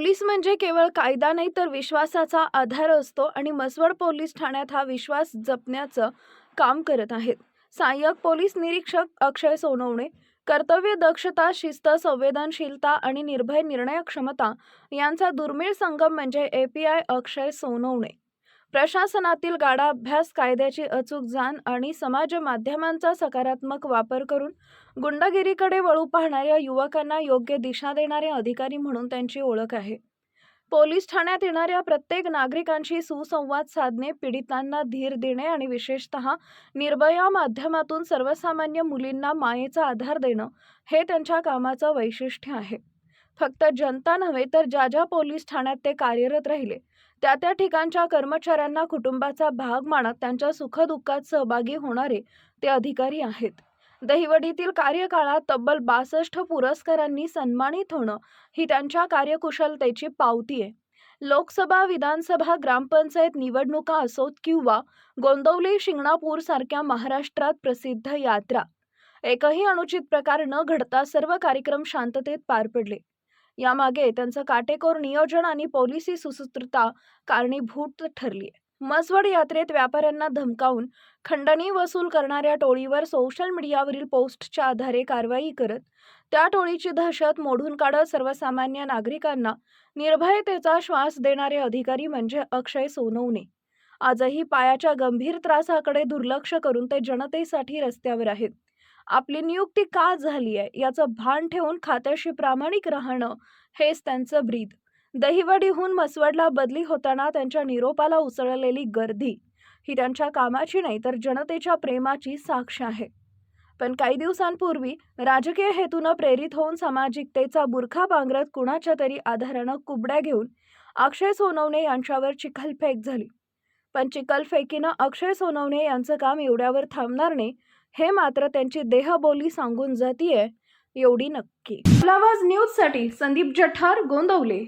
Police म्हणजे केवळ कायदा नाही तर विश्वासाचा आधार असतो आणि मसवड पोलीस ठाण्यात हा विश्वास जपण्याचं काम करत आहेत. सहाय्यक पोलीस निरीक्षक अक्षय सोनवणे कर्तव्य दक्षता शिस्त संवेदनशीलता आणि निर्भय निर्णय क्षमता यांचा दुर्मिळ संगम म्हणजे एपीआय अक्षय सोनवणे. प्रशासनातील गाडा अभ्यास कायद्याची अचूक जाण आणि समाज माध्यमांचा सकारात्मक वापर करून गुंडगिरीकडे वळू पाहणाऱ्या युवकांना योग्य दिशा देणारे अधिकारी म्हणून त्यांची ओळख आहे. पोलीस ठाण्यात येणाऱ्या प्रत्येक नागरिकांशी सुसंवाद साधणे पीडितांना धीर देणे आणि विशेषतः निर्भया माध्यमातून सर्वसामान्य मुलींना मायेचा आधार देणं हे त्यांच्या कामाचं वैशिष्ट्य आहे. फक्त जनता नव्हे तर ज्या ज्या पोलीस ठाण्यात ते कार्यरत राहिले त्या त्या ठिकाणच्या कर्मचाऱ्यांना कुटुंबाचा भाग मानत त्यांच्या सुखदुःखात सहभागी होणारे ते अधिकारी आहेत. दहिवडीतील कार्यकाळात तब्बल बासष्ट पुरस्कारांनी सन्मानित होणं ही त्यांच्या कार्यकुशलतेची पावती आहे. लोकसभा विधानसभा ग्रामपंचायत निवडणुका असोत किंवा गोंदवली शिंगणापूर सारख्या महाराष्ट्रात प्रसिद्ध यात्रा एकही अनुचित प्रकार न घडता सर्व कार्यक्रम शांततेत पार पडले. यामागे त्यांचं काटेकोर नियोजन आणि पोलिसी सुसूत्रता कारणीभूत ठरली. मसवड यात्रेत व्यापाऱ्यांना धमकावून खंडणी वसूल करणाऱ्या टोळीवर सोशल मीडियावरील पोस्टच्या आधारे कारवाई करत त्या टोळीची दहशत मोडून काढत सर्वसामान्य नागरिकांना निर्भयतेचा श्वास देणारे अधिकारी म्हणजे अक्षय सोनवणे. आजही पायाच्या गंभीर त्रासाकडे दुर्लक्ष करून ते जनतेसाठी रस्त्यावर आहेत. आपली नियुक्ती का झाली आहे? याचं भान ठेवून खात्याशी प्रामाणिक राहणं हेच त्यांचं ब्रीद. दहिवडीहून मसवडला बदली होताना त्यांच्या निरोपाला उसळलेली गर्दी. ही त्यांच्या कामाची नाही तर जनतेच्या प्रेमाची साक्ष आहे. पण काही दिवसांपूर्वी राजकीय हेतूनं प्रेरित होऊन सामाजिकतेचा बुरखा पांघरत कुणाच्या तरी आधारानं कुबड्या घेऊन अक्षय सोनवणे यांच्यावर चिखलफेक झाली. पण चिखलफेकीनं अक्षय सोनवणे यांचं काम एवढ्यावर थांबणार नाही हे मात्र त्यांची देहबोली सांगून जातीये एवढी नक्की. आवाज न्यूजसाठी संदीप जठार गोंदवले.